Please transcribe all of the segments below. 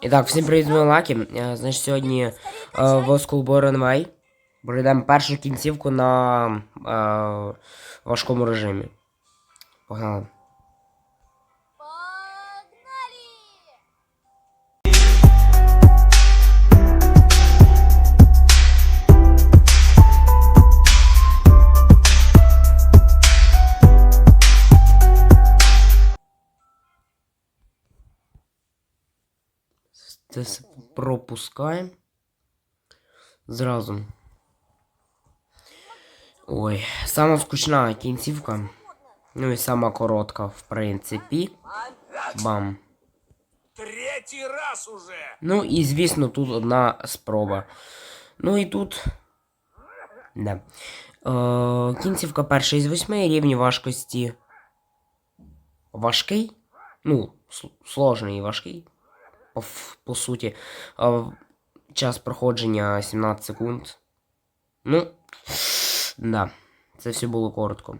І так, всім привіт, мої лаки. Е, Значить, сьогодні е, в Born Way пройдемо першу кінцівку на е, важкому режимі. Погнали! Це все пропускаємо. Зразу. Ой, сама скучна кінцівка. Ну і сама коротка, в принципі. Бам. Третий раз уже! Ну і звісно, тут одна спроба. Ну і тут. Да. Е, кінцівка перша із восьми рівні важкості. Важкий? Ну, сложний і важкий. По, по суті. Час проходження 17 секунд. Ну. Да. Це все було коротко.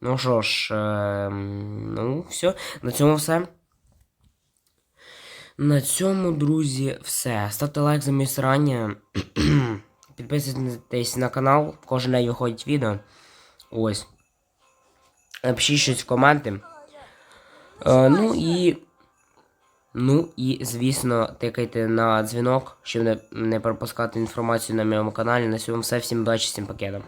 Ну що ж, е, ну, все. На цьому все. На цьому, друзі, все. Ставте лайк за моє старання. Підписуйтесь на канал, кожен день виходить відео. Ось. Напишіть щось в коменти. Е, ну і. Ну і, звісно, тикайте на дзвінок, щоб не, пропускати інформацію на моєму каналі. На цьому все. Всім удачі, всім пакетом.